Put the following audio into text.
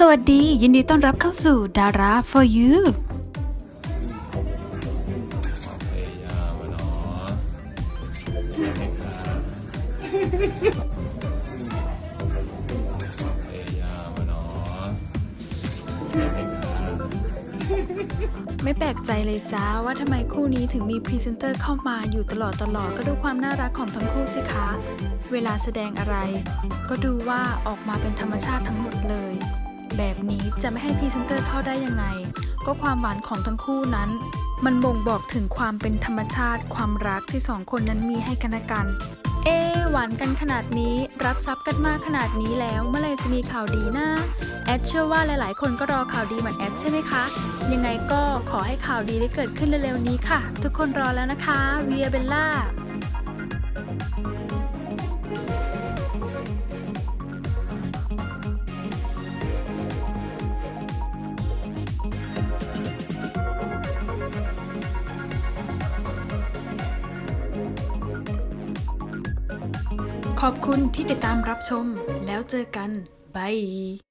สวัสดี ยินดีต้อนรับเข้าสู่ดารา for you ไหมครับพยายามอะเนาะใช่ไหมครับไม่แปลกใจเลยจ้าว่าทำไมคู่นี้ถึงมีพรีเซนเตอร์เข้ามาอยู่ตลอดตลอดก็ดูความน่ารักของทั้งคู่สิคะ เวลาแสดงอะไร ก็ดูว่าออกมาเป็นธรรมชาติทั้งหมดเลย แบบนี้จะไม่ให้พรีเซนเตอร์เข้าได้ยังไง ก็ความหวานของทั้งคู่นั้น มันบ่งบอกถึงความเป็นธรรมชาติ ความรักที่สองคนนั้นมีให้กันและกัน เอ๊หวานกันขนาดนี้รับทรัพย์กันมากขนาดนี้แล้วเมื่อไหรจะมีข่าวดีนะแอดเชื่อว่าหลาย ๆ คนก็รอข่าวดีเหมือนแอดใช่ไหมคะ ยังไงก็ขอให้ข่าวดีได้เกิดขึ้นเร็วๆนี้ค่ะ ทุกคนรอแล้วนะคะเวียเบลล่า ขอบคุณที่ติดตามรับชม แล้วเจอกันบาย